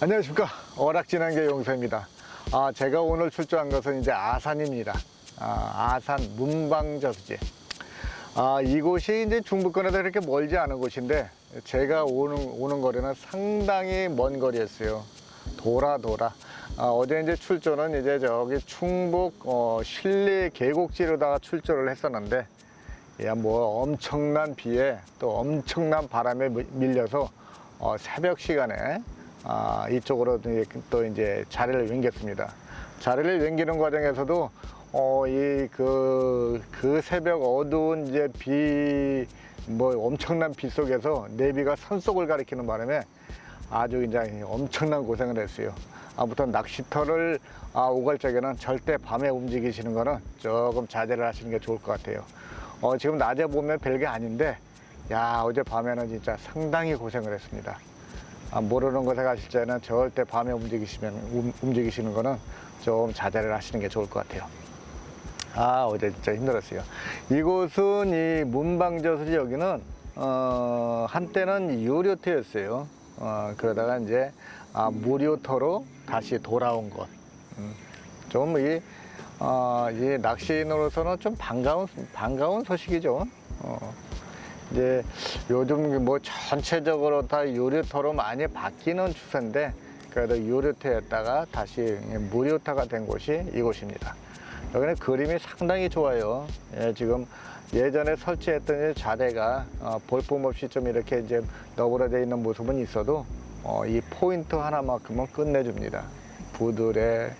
안녕하십니까. 어락진한개 용서입니다. 아 제가 오늘 출조한 것은 이제 아산입니다. 아, 아산 문방저수지 아 이곳이 이제 중부권에서 이렇게 멀지 않은 곳인데 제가 오는 오는 거리는 상당히 먼 거리였어요. 돌아 돌아 아, 어제 이제 출조는 이제 저기 충북 어, 신리 계곡지로다가 출조를 했었는데 야, 뭐 엄청난 비에 또 엄청난 바람에 밀- 밀려서 어, 새벽 시간에 아, 이쪽으로 또 이제 자리를 옮겼습니다. 자리를 옮기는 과정에서도 어, 이 그, 그 새벽 어두운 이제 비, 뭐 엄청난 비 속에서 내비가 산속을 가리키는 바람에 아주 이제 엄청난 고생을 했어요. 아무튼 낚시터를 아, 오갈 적에는 절대 밤에 움직이시는 거는 조금 자제를 하시는 게 좋을 것 같아요. 어, 지금 낮에 보면 별게 아닌데, 야, 어제 밤에는 진짜 상당히 고생을 했습니다. 아, 모르는 곳에 가실 때는 절대 밤에 움직이시면, 움, 움직이시는 거는 좀 자제를 하시는 게 좋을 것 같아요. 아, 어제 진짜 힘들었어요. 이곳은 이 문방저 수지 여기는, 어, 한때는 유료터였어요. 어, 그러다가 이제, 아, 무료터로 다시 돌아온 곳. 음, 좀 이, 어, 이 낚시인으로서는 좀 반가운, 반가운 소식이죠. 어, 이제 요즘 뭐 전체적으로 다 유료터로 많이 바뀌는 추세인데 그래도 유료터였다가 다시 무료터가 된 곳이 이곳입니다. 여기는 그림이 상당히 좋아요. 예, 지금 예전에 설치했던 이 자대가 어, 볼품없이 좀 이렇게 이제 너그러져 있는 모습은 있어도 어, 이 포인트 하나만큼은 끝내줍니다. 부들에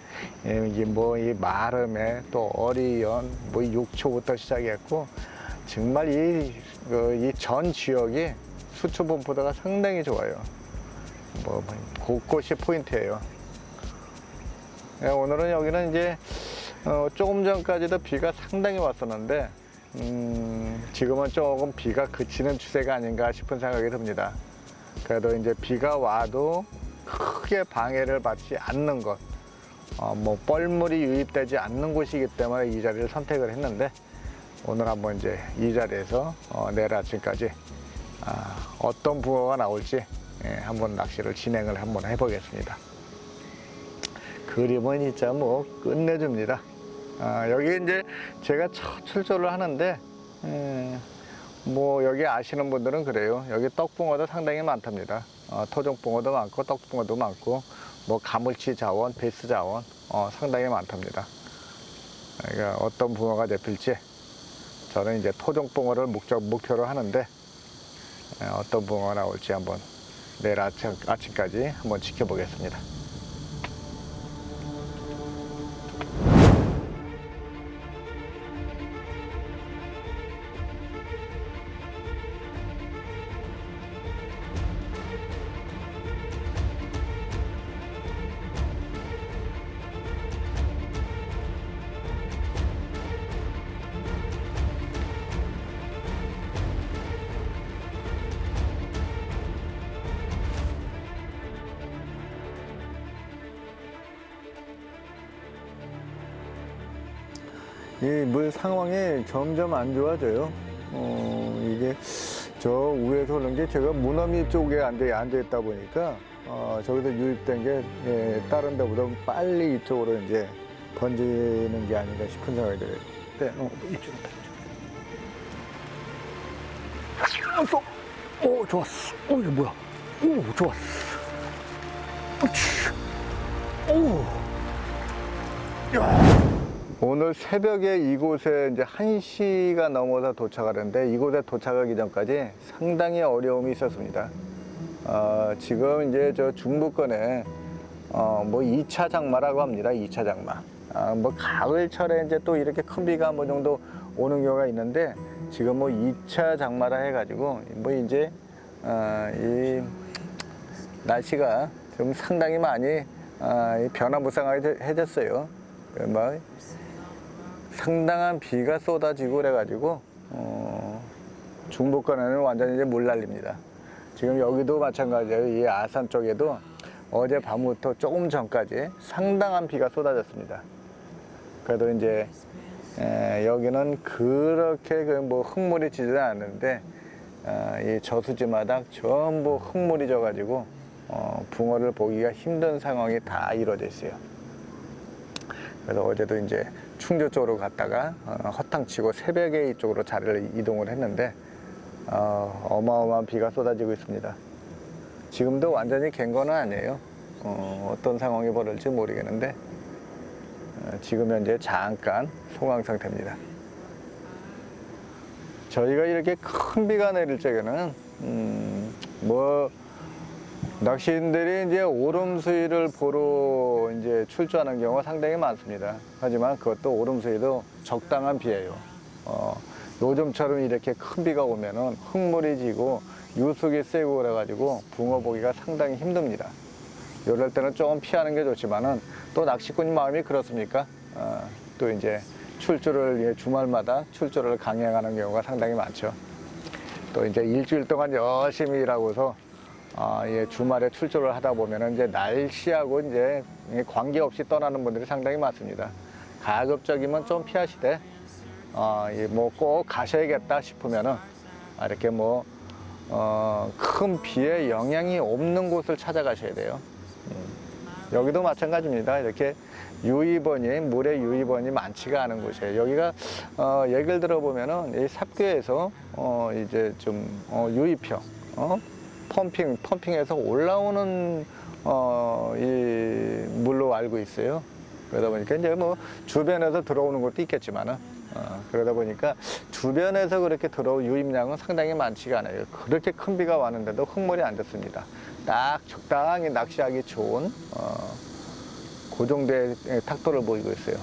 예, 이게 뭐이 마름에 또 어리연 뭐 육초부터 시작했고 정말 이전 지역이 수초 분포도가 상당히 좋아요. 뭐 곳곳이 포인트예요. 예, 오늘은 여기는 이제 어, 조금 전까지도 비가 상당히 왔었는데 음, 지금은 조금 비가 그치는 추세가 아닌가 싶은 생각이 듭니다. 그래도 이제 비가 와도 크게 방해를 받지 않는 것, 어, 뭐 뻘물이 유입되지 않는 곳이기 때문에 이 자리를 선택을 했는데 오늘 한번 이제 이 자리에서 어, 내일 아침까지 아, 어떤 붕어가 나올지 예, 한번 낚시를 진행을 한번 해보겠습니다. 그림은 진짜 뭐 끝내줍니다. 아, 여기 이제 제가 첫 출조를 하는데 음, 뭐 여기 아시는 분들은 그래요. 여기 떡붕어도 상당히 많답니다. 어, 토종붕어도 많고 떡붕어도 많고 뭐 가물치 자원, 베스 자원 어, 상당히 많답니다. 그러니까 어떤 붕어가 잡힐지 저는 이제 토종 붕어를 목적 목표로 하는데 에, 어떤 붕어가 나올지 한번 내일 아침, 아침까지 한번 지켜보겠습니다. 이 물 상황이 점점 안 좋아져요. 어, 이게 저 위에서 오는 게 제가 무너미 쪽에 앉아, 앉아 있다 보니까 어, 저기서 유입된 게 예, 다른 데보다 빨리 이쪽으로 이제 번지는 게 아닌가 싶은 생각이 들어요. 네, 어, 이쪽으로 다 오, 좋았어. 오, 이게 뭐야? 오, 좋았어. 으치. 오. 야. 오늘 새벽에 이곳에 이제 1시가 넘어서 도착을 했는데 이곳에 도착하기 전까지 상당히 어려움이 있었습니다. 어, 지금 이제 저 중부권에 어, 뭐 2차 장마라고 합니다. 2차 장마. 아, 뭐 가을철에 이제 또 이렇게 큰 비가 뭐 정도 오는 경우가 있는데 지금 뭐 2차 장마라 해가지고 뭐 이제 어, 이 날씨가 좀 상당히 많이 아, 이 변화무쌍해졌어요. 그뭐 상당한 비가 쏟아지고 그래가지고 어, 중부권에는 완전히 이제 물난립니다. 지금 여기도 마찬가지예요. 이 아산 쪽에도 어제 밤부터 조금 전까지 상당한 비가 쏟아졌습니다. 그래도 이제 에, 여기는 그렇게 그 뭐 흙물이 지지는 않는데 어, 이 저수지마다 전부 흙물이 져가지고 어, 붕어를 보기가 힘든 상황이 다 이루어져 있어요. 그래서 어제도 이제 충주 쪽으로 갔다가 어, 허탕치고 새벽에 이쪽으로 자리를 이동을 했는데 어, 어마어마한 비가 쏟아지고 있습니다. 지금도 완전히 갠 거는 아니에요. 어, 어떤 상황이 벌어질지 모르겠는데 어, 지금 현재 잠깐 소강 상태입니다. 저희가 이렇게 큰 비가 내릴 적에는 음, 뭐 낚시인들이 이제 오름 수위를 보러 이제 출조하는 경우가 상당히 많습니다. 하지만 그것도 오름 수위도 적당한 비예요. 어, 요즘처럼 이렇게 큰 비가 오면은 흙물이 지고 유속이 세고 그래가지고 붕어 보기가 상당히 힘듭니다. 이럴 때는 조금 피하는 게 좋지만은 또 낚시꾼 마음이 그렇습니까? 어, 또 이제 출조를 예, 주말마다 출조를 강행하는 경우가 상당히 많죠. 또 이제 일주일 동안 열심히 일하고서 아, 예, 주말에 출조를 하다 보면은 이제 날씨하고 이제 관계없이 떠나는 분들이 상당히 많습니다. 가급적이면 좀 피하시되, 어, 뭐꼭 가셔야겠다 싶으면은 아, 이렇게 뭐, 어, 큰 비에 영향이 없는 곳을 찾아가셔야 돼요. 음. 여기도 마찬가지입니다. 이렇게 유입원이, 물의 유입원이 많지가 않은 곳이에요. 여기가, 어, 얘기를 들어보면은 이 삽교에서, 어, 이제 좀, 어, 유입형, 어? 펌핑, 펌핑해서 올라오는, 어, 이 물로 알고 있어요. 그러다 보니까 이제 뭐 주변에서 들어오는 것도 있겠지만은, 어, 그러다 보니까 주변에서 그렇게 들어올 유입량은 상당히 많지가 않아요. 그렇게 큰 비가 왔는데도 흙물이 안 됐습니다. 딱 적당히 낚시하기 좋은, 어, 그 정도의 탁도를 보이고 있어요.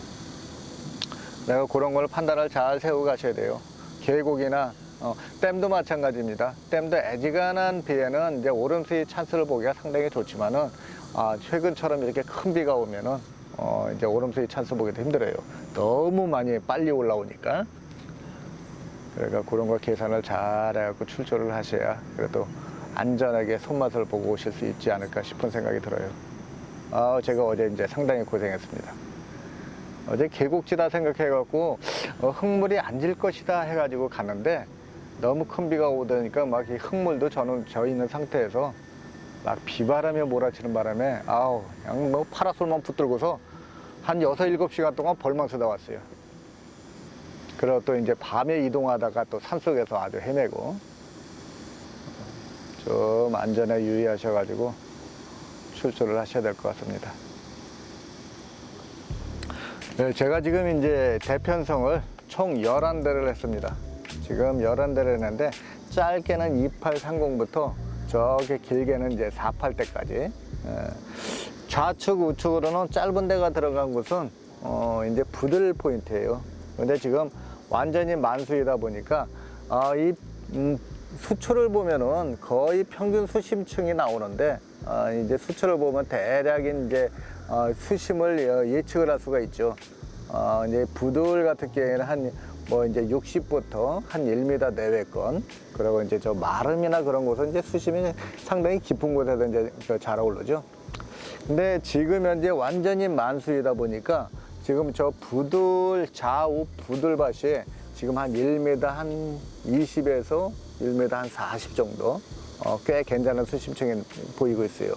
내가 그런 걸 판단을 잘 세우고 가셔야 돼요. 계곡이나 어, 댐도 마찬가지입니다. 댐도 애지간한 비에는 이제 오름수위 찬스를 보기가 상당히 좋지만은 아, 최근처럼 이렇게 큰 비가 오면은 어, 이제 오름수위 찬스 보기도 힘들어요. 너무 많이 빨리 올라오니까. 그러니까 그런 거 계산을 잘 해갖고 출조를 하셔야 그래도 안전하게 손맛을 보고 오실 수 있지 않을까 싶은 생각이 들어요. 아, 제가 어제 이제 상당히 고생했습니다. 어제 계곡지다 생각해갖고 어, 흙물이 안 질 것이다 해가지고 갔는데 너무 큰 비가 오다니까 막 이 흙물도 저는 져 있는 상태에서 막 비바람이 몰아치는 바람에 아우 그냥 뭐 파라솔만 붙들고서 한 여섯 일곱 시간 동안 벌만 쓰다 왔어요. 그리고 또 이제 밤에 이동하다가 또 산속에서 아주 헤매고 좀 안전에 유의하셔가지고 출조를 하셔야 될 것 같습니다. 네, 제가 지금 이제 대편성을 총 11대를 했습니다. 지금 11대를 했는데 짧게는 2830부터 저렇게 길게는 이제 48대까지 좌측 우측으로는 짧은 데가 들어간 곳은 어, 이제 부들 포인트예요. 근데 지금 완전히 만수이다 보니까 아, 이 음, 수초를 보면은 거의 평균 수심층이 나오는데 아, 이제 수초를 보면 대략 이제 어, 수심을 예- 예측을 할 수가 있죠. 어, 이제 부들 같은 경우에는 한 뭐 이제 60부터 한 1m 내외권 그리고 이제 저 마름이나 그런 곳은 이제 수심이 상당히 깊은 곳에서 이제 그잘 어울르죠. 근데 지금 현재 완전히 만수이다 보니까 지금 저 부들 좌우 부들밭이 지금 한 1m 한 20에서 1m 한 40 정도 어, 꽤 괜찮은 수심층이 보이고 있어요.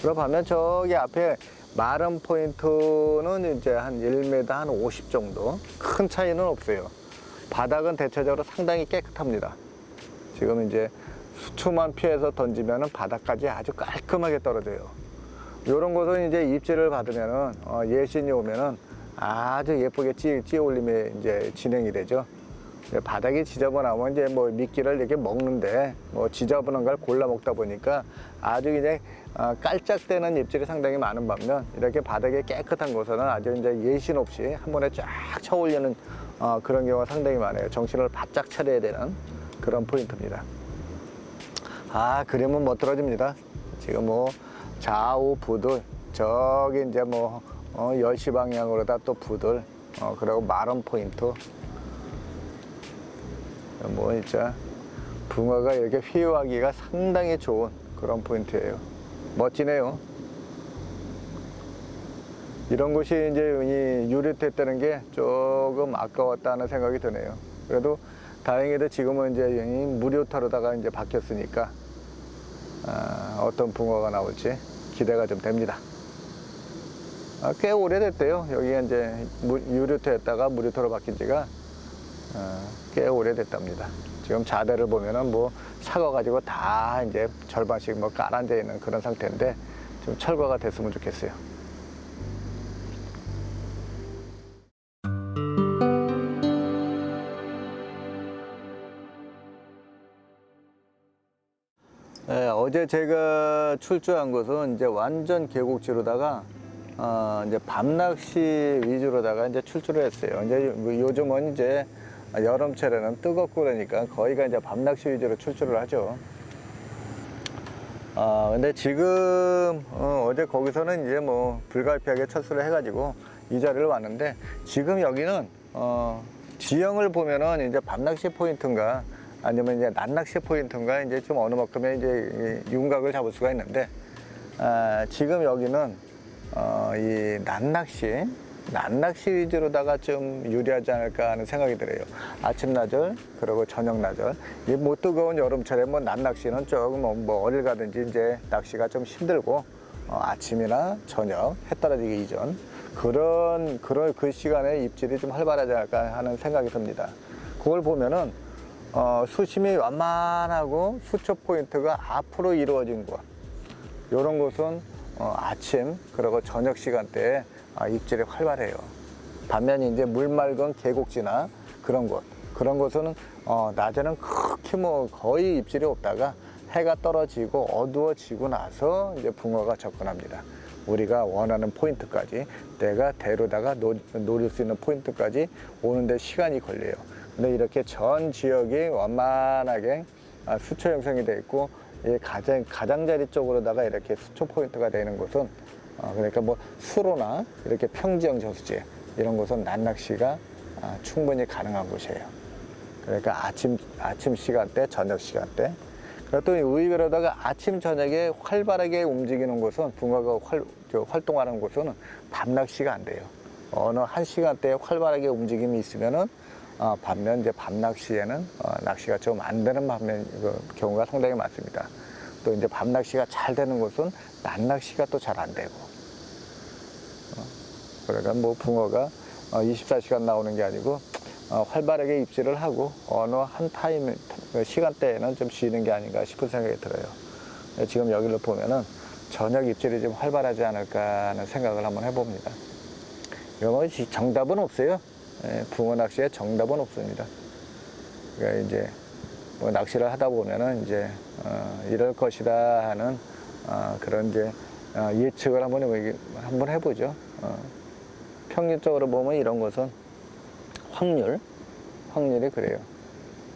그러고 하면 저기 앞에 마름 포인트는 이제 한 1m 한 50 정도 큰 차이는 없어요. 바닥은 대체적으로 상당히 깨끗합니다. 지금 이제 수초만 피해서 던지면은 바닥까지 아주 깔끔하게 떨어져요. 이런 곳은 이제 입질을 받으면은 어, 예신이 오면은 아주 예쁘게 찌, 찌 올림이 이제 진행이 되죠. 근데 바닥이 지저분하면 이제 뭐 미끼를 이렇게 먹는데 뭐 지저분한 걸 골라 먹다 보니까 아주 이제 어, 깔짝대는 입질이 상당히 많은 반면 이렇게 바닥이 깨끗한 곳에는 아주 이제 예신 없이 한 번에 쫙 쳐올리는 어, 그런 경우가 상당히 많아요. 정신을 바짝 차려야 되는 그런 포인트입니다. 아, 그림은 못 떨어집니다. 지금 뭐 좌우 부들, 저기 이제 뭐 어, 10시 방향으로다 또 부들, 어, 그리고 마름 포인트. 뭐 진짜 붕어가 이렇게 휘어하기가 상당히 좋은 그런 포인트예요. 멋지네요. 이런 곳이 이제 이 유리됐다는 게 조금 아까웠다는 생각이 드네요. 그래도 다행히도 지금은 이제 이 무료 타로다가 이제 바뀌었으니까 어, 어떤 붕어가 나올지 기대가 좀 됩니다. 아, 꽤 오래됐대요. 여기가 이제 물- 유류토였다가 무류토로 바뀐 지가 어, 꽤 오래됐답니다. 지금 자대를 보면은 뭐 사과가지고 다 이제 절반씩 뭐 깔아앉아 있는 그런 상태인데 좀 철거가 됐으면 좋겠어요. 어제 제가 출조한 곳은 이제 완전 계곡지로다가 어, 이제 밤낚시 위주로다가 이제 출조를 했어요. 이제 뭐 요즘은 이제 여름철에는 뜨겁고 그러니까 거의가 이제 밤낚시 위주로 출조를 하죠. 아, 근데 지금 어, 제 거기서는 이제 뭐 불가피하게 철수를 해가지고 이 자리를 왔는데 지금 여기는 어, 지형을 보면은 이제 밤낚시 포인트인가 아니면 이제 낮낚시 포인트인가 이제 좀 어느 만큼의 이제 이 윤곽을 잡을 수가 있는데 아, 지금 여기는 어, 이 낮낚시 낮낚시 위주로다가 좀 유리하지 않을까 하는 생각이 들어요. 아침 나절 그리고 저녁 나절 이 뭐 뜨거운 여름철에 뭐 낮낚시는 조금 뭐, 뭐 어딜 가든지 이제 낚시가 좀 힘들고 어, 아침이나 저녁 해 떨어지기 이전 그런 그런 그 시간에 입질이 좀 활발하지 않을까 하는 생각이 듭니다. 그걸 보면은 어, 수심이 완만하고 수초 포인트가 앞으로 이루어진 곳 이런 곳은 어, 아침 그리고 저녁 시간대에 아, 입질이 활발해요. 반면 이제 물 맑은 계곡지나 그런 곳 그런 곳은 어, 낮에는 크게 뭐 거의 입질이 없다가 해가 떨어지고 어두워지고 나서 이제 붕어가 접근합니다. 우리가 원하는 포인트까지 내가 대로다가 노, 노릴 수 있는 포인트까지 오는데 시간이 걸려요. 근데 이렇게 전 지역이 완만하게 아, 수초 형성이 돼 있고 이 가장 가장자리 쪽으로다가 이렇게 수초 포인트가 되는 곳은 어, 그러니까 뭐 수로나 이렇게 평지형 저수지 이런 곳은 낮낚시가 아, 충분히 가능한 곳이에요. 그러니까 아침 아침 시간대, 저녁 시간대. 그리고 또 의외로다가 아침 저녁에 활발하게 움직이는 곳은 붕어가 활, 저 활동하는 곳은 밤낚시가 안 돼요. 어느 한 시간대에 활발하게 움직임이 있으면은 어, 반면 이제 밤낚시에는 어, 낚시가 좀 안 되는 반면 그 경우가 상당히 많습니다. 또 이제 밤낚시가 잘 되는 곳은 낮낚시가 또 잘 안 되고. 어, 그러니까 뭐 붕어가 어, 24시간 나오는 게 아니고 어, 활발하게 입질을 하고 어느 한 타임 그 시간대에는 좀 쉬는 게 아닌가 싶은 생각이 들어요. 예, 지금 여기를 보면은 저녁 입질이 좀 활발하지 않을까 하는 생각을 한번 해봅니다. 이거 뭐 지- 정답은 없어요. 예, 붕어 낚시에 정답은 없습니다. 그러니까 이제 뭐 낚시를 하다 보면은 이제 어, 이럴 것이다 하는 어, 그런 이제 어, 예측을 한번 해, 한번 해보죠. 어, 평균적으로 보면 이런 것은 확률, 확률이 그래요.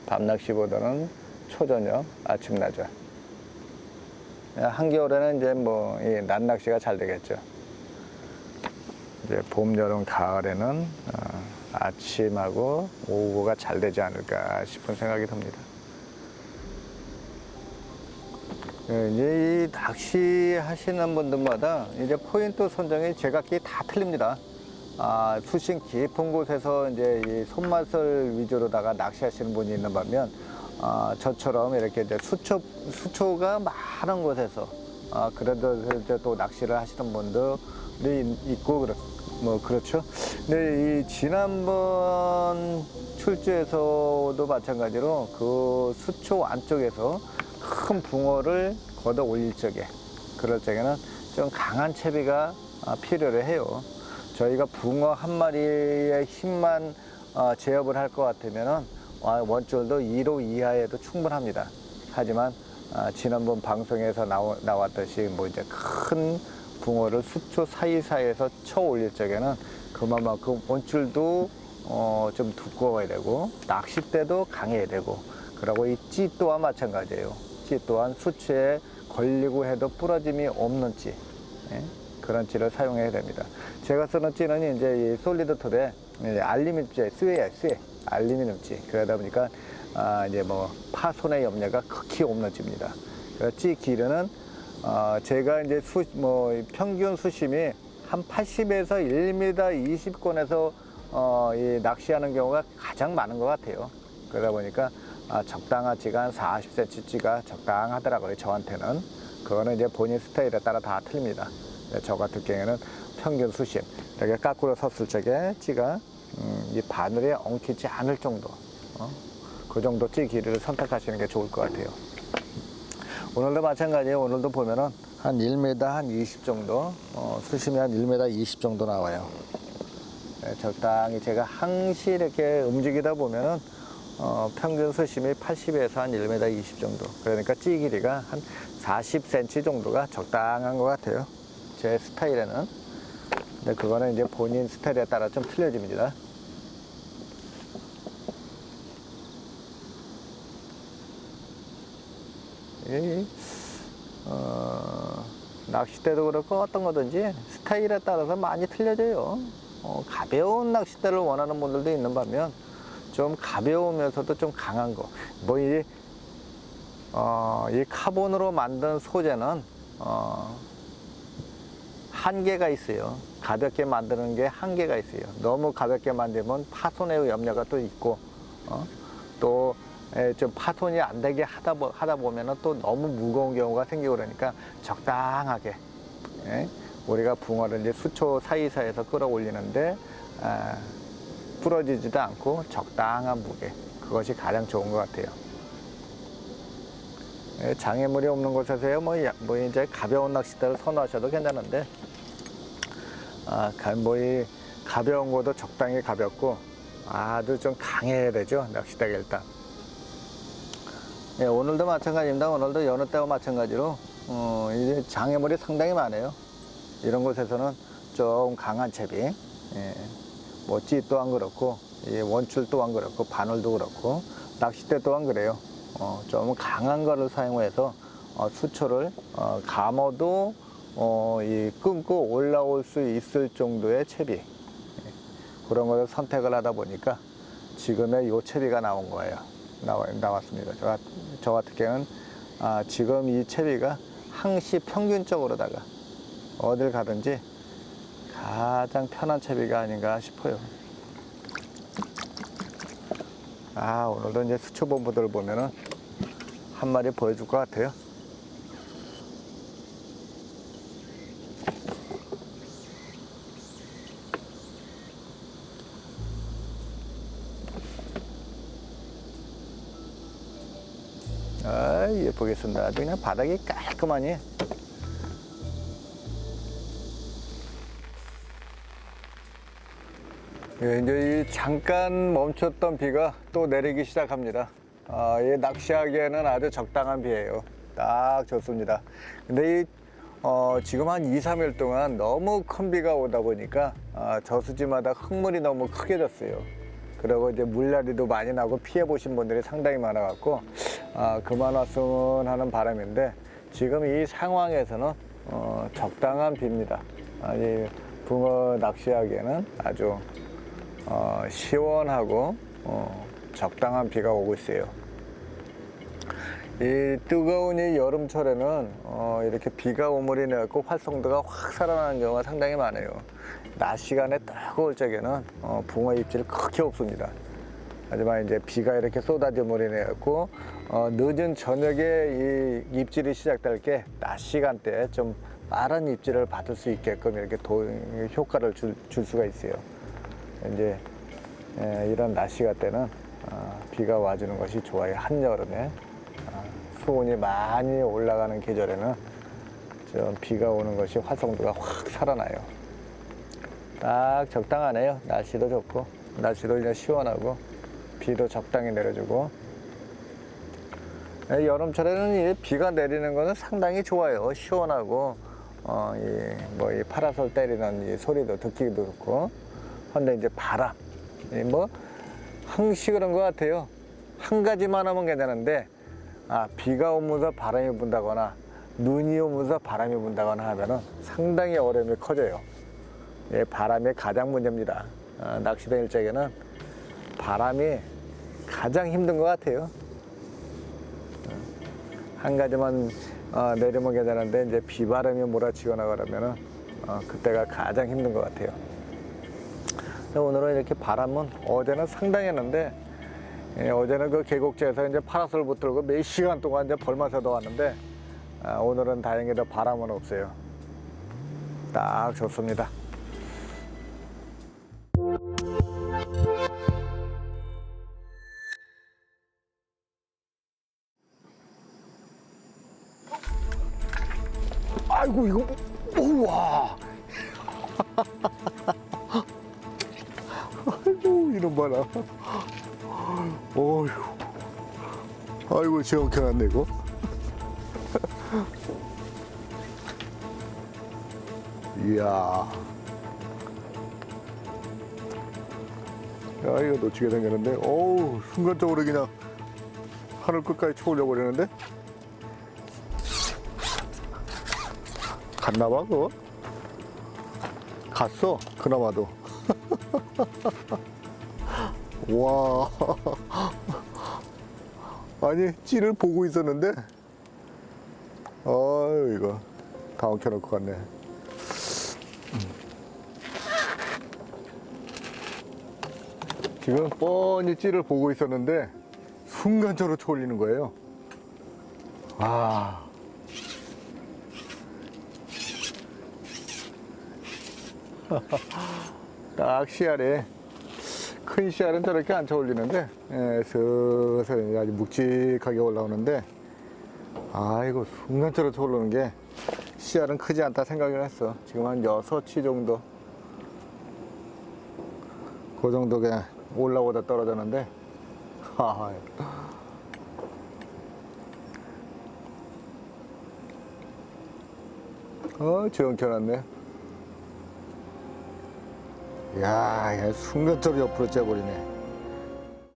밤 낚시보다는 초저녁, 아침 낮절. 한겨울에는 이제 뭐, 이낮 낚시가 잘 되겠죠. 이제 봄, 여름, 가을에는 어, 아침하고 오후가 잘 되지 않을까 싶은 생각이 듭니다. 예, 이제 이 낚시 하시는 분들마다 이제 포인트 선정이 제각기 다 틀립니다. 아, 수심 깊은 곳에서 이제 이 손맛을 위주로다가 낚시하시는 분이 있는 반면, 아, 저처럼 이렇게 이제 수초, 수초가 많은 곳에서, 아, 그래도 또 낚시를 하시는 분들이 있고, 그렇, 뭐, 그렇죠. 근데 이 지난번 출주에서도 마찬가지로 그 수초 안쪽에서 큰 붕어를 걷어 올릴 적에 그럴 적에는 좀 강한 채비가 아, 필요를 해요. 저희가 붕어 한 마리의 힘만 어, 제압을 할 것 같으면은 아, 원줄도 2로 이하에도 충분합니다. 하지만 아, 지난번 방송에서 나왔듯이 뭐 이제 큰 붕어를 수초 사이사이에서 쳐 올릴 적에는 그만큼 원줄도 어, 좀 두꺼워야 되고 낚싯대도 강해야 되고 그리고 이 찌 또한 마찬가지예요. 찌 또한 수초에 걸리고 해도 부러짐이 없는 찌 예? 그런 찌를 사용해야 됩니다. 제가 쓰는 찌는 이제 이 솔리드 톱에 알루미늄 찌, 스웨야 스웨 알루미늄 찌 그러다 보니까 아, 이제 뭐 파손의 염려가 극히 없는 찌입니다. 찌 길이는 어, 제가 이제 수, 뭐 평균 수심이 한 80에서 1m 20권에서 어, 이 낚시하는 경우가 가장 많은 것 같아요. 그러다 보니까 아, 적당하지가 한 40cm가 적당하더라고요. 저한테는. 그거는 이제 본인 스타일에 따라 다 틀립니다. 네, 저 같은 경우에는 평균 수심. 이렇게 까꾸로 섰을 적에 찌가 음, 이 바늘에 엉키지 않을 정도. 어? 그 정도 찌 길이를 선택하시는 게 좋을 것 같아요. 오늘도 마찬가지예요. 오늘도 보면은 한 1m 한 20 정도, 어, 수심이 한 1m 20 정도 나와요. 네, 적당히 제가 항시 이렇게 움직이다 보면은 어, 평균 수심이 80에서 한 1m 20 정도. 그러니까 찌 길이가 한 40cm 정도가 적당한 것 같아요. 제 스타일에는. 근데 그거는 이제 본인 스타일에 따라 좀 틀려집니다. 어, 낚싯대도 그렇고 어떤 거든지 스타일에 따라서 많이 틀려져요. 어, 가벼운 낚싯대를 원하는 분들도 있는 반면 좀 가벼우면서도 좀 강한 거. 뭐 이, 어, 이 카본으로 만든 소재는 어, 한계가 있어요. 가볍게 만드는 게 한계가 있어요. 너무 가볍게 만들면 파손의 염려가 또 있고, 어? 또, 에, 좀 파손이 안 되게 하다, 보, 하다 보면은 또 너무 무거운 경우가 생기고 그러니까 적당하게, 예? 우리가 붕어를 이제 수초 사이사이에서 끌어올리는데, 아, 부러지지도 않고 적당한 무게. 그것이 가장 좋은 것 같아요. 예, 장애물이 없는 곳에서요, 뭐, 야- 뭐 이제 가벼운 낚싯대를 선호하셔도 괜찮은데, 아, 가- 뭐, 이 가벼운 것도 적당히 가볍고, 아주 좀 강해야 되죠, 낚싯대가 일단. 예, 오늘도 마찬가지입니다. 오늘도 여느 때와 마찬가지로, 어, 이제 장애물이 상당히 많아요. 이런 곳에서는 좀 강한 채비, 예, 뭐, 찌 또한 그렇고, 이 원줄 또한 그렇고, 바늘도 그렇고, 낚싯대 또한 그래요. 어, 좀 강한 거를 사용해서 어, 수초를 어, 감아도 어, 이 끊고 올라올 수 있을 정도의 채비 예, 그런 것을 선택을 하다 보니까 지금의 요 채비가 나온 거예요. 나왔습니다. 저, 같- 저 같은 경우는 아, 지금 이 채비가 항시 평균적으로다가 어딜 가든지 가장 편한 채비가 아닌가 싶어요. 아 오늘도 이제 수초본부들 보면은 한 마리 보여줄 것 같아요. 예쁘겠습니다. 아주 그냥 바닥이 깔끔하니. 예, 이제 이 잠깐 멈췄던 비가 또 내리기 시작합니다. 아, 이 낚시하기에는 아주 적당한 비예요. 딱 좋습니다. 근데 이, 어, 지금 한 2, 3일 동안 너무 큰 비가 오다 보니까 아, 저수지마다 흙물이 너무 크게 졌어요. 그리고 이제 물난리도 많이 나고 피해 보신 분들이 상당히 많아갖고 아, 그만 왔으면 하는 바람인데 지금 이 상황에서는 어, 적당한 비입니다. 아, 이 붕어 낚시하기에는 아주 어, 시원하고 어, 적당한 비가 오고 있어요. 이 뜨거운 이 여름철에는 어, 이렇게 비가 오므리 내고 활성도가 확 살아나는 경우가 상당히 많아요. 낮 시간에 뜨거울 적에는 어, 붕어 입질 그렇게 없습니다. 하지만 이제 비가 이렇게 쏟아져물이 내고 어, 늦은 저녁에 이 입질이 시작될 게 낮 시간대에 좀 빠른 입질을 받을 수 있게끔 이렇게 도, 효과를 줄, 줄 수가 있어요. 이제 예, 이런 낮 시간 때는 어, 비가 와주는 것이 좋아요. 한여름에 어, 수온이 많이 올라가는 계절에는 좀 비가 오는 것이 활성도가 확 살아나요. 딱 적당하네요. 날씨도 좋고 날씨도 이제 시원하고 비도 적당히 내려주고 예, 여름철에는 이 비가 내리는 것은 상당히 좋아요. 시원하고 어, 이, 뭐, 이 파라솔 때리는 이 소리도 듣기도 좋고. 근데 이제 바람, 이 뭐, 항시 그런 것 같아요. 한 가지만 하면 괜찮은데, 아, 비가 오면서 바람이 분다거나, 눈이 오면서 바람이 분다거나 하면은 상당히 어려움이 커져요. 예, 바람이 가장 문제입니다. 아, 낚시대 일적에는 바람이 가장 힘든 것 같아요. 한 가지만 어, 내리면 괜찮은데 이제 비바람이 몰아치거나 그러면은 어, 그때가 가장 힘든 것 같아요. 오늘은 이렇게 바람은 어제는 상당했는데 예, 어제는 그 계곡지에서 이제 파라솔 붙들고 몇 시간 동안 이제 벌마셔도 왔는데 아, 오늘은 다행히도 바람은 없어요. 딱 좋습니다. 어휴. 아이고 지엄켜놨네 이거. 이야. 야 이거 놓치게 생겼는데. 어우 순간적으로 그냥 하늘 끝까지 쳐올려 버리는데? 갔나 봐 그거? 갔어 그나마도 와. 아니 찌를 보고 있었는데? 아유 이거. 다 엉켜놓고 갔네. 지금 뻔히 찌를 보고 있었는데 순간적으로 쳐올리는 거예요. 아. 딱 씨알에 큰 씨알은 저렇게 안 쳐올리는데 예, 슬슬 아주 묵직하게 올라오는데 아이고 순간적으로 쳐오르는 게 씨알은 크지 않다 생각을 했어. 지금 한 6치 정도. 그 정도 그냥 올라오다 떨어졌는데 하하. 어 지렁켜놨네. 야, 야 순간적으로 옆으로 째버리네.